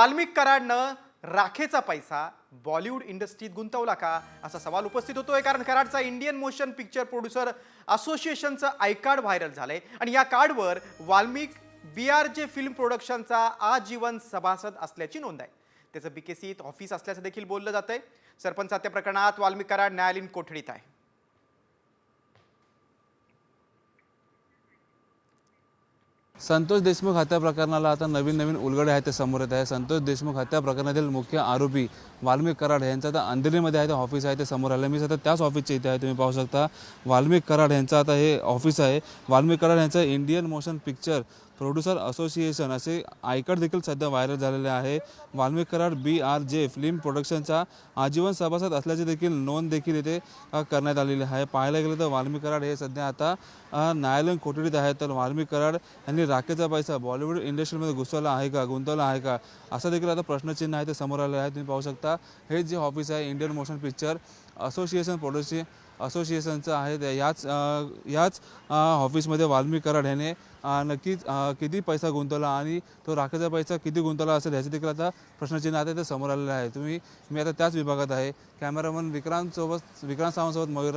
वाल्मिक कराडनं राखेचा पैसा बॉलिवूड इंडस्ट्रीत गुंतवला का? असा सवाल उपस्थित होतोय कारण कराडचा इंडियन मोशन पिक्चर प्रोड्युसर असोसिएशनचं आय कार्ड व्हायरल झालंय. आणि या कार्डवर Valmik B R J film प्रोडक्शनचा आजीवन सभासद असल्याची नोंद आहे. त्याचं बीकेसीत ऑफिस असल्याचं देखील बोललं जातंय. सरपंच हत्या प्रकरणात वाल्मिक कराड न्यायालयीन कोठडीत आहे. संतोष देशमुख हत्या प्रकरणाला आता नवीन नवीन उलगडे आहेत ते समोर येत आहे. संतोष देशमुख हत्या प्रकरणातील मुख्य आरोपी वाल्मिक कराड यांचं आता अंधेरीमध्ये आहे ते ऑफिस आहे ते समोर आलं मी सध्या त्याच ऑफिसच्या इथे आहे तुम्ही पाहू शकता. वाल्मिक कराड यांचं आता हे ऑफिस आहे. वाल्मिक कराड यांचं Indian motion picture producer association असे आयकड देखील सध्या व्हायरल झालेले आहे. Valmik Karad B R J film प्रोडक्शनचा आजीवन सभासद असल्याची देखील नोंद देखील इथे करण्यात आलेली आहे. पाहायला गेलं तर वाल्मिक कराड हे सध्या आता न्यायालयीन कोठडीत आहेत. तर वाल्मिक कराड यांनी राखेचा पैसा बॉलिवूड इंडस्ट्रीमध्ये घुसवला आहे का गुंतवला आहे का असा देखील आता प्रश्नचिन्ह आहे ते समोर आले आहे. तुम्ही पाहू शकता हे जे ऑफिस आहे Indian motion picture association producer असोसिएशनचं आहे याच याच ऑफिसमध्ये वाल्मी कराड याने नक्कीच किती पैसा गुंतवला आणि तो राखेचा पैसा किती गुंतवला असेल ह्याचं देखील आता प्रश्नचिन्ह आता ते समोर आलेलं आहे. तुम्ही मी आता त्याच विभागात आहे. कॅमेरामन विक्रांतसोबत विक्रांत सावंतसोबत मयूर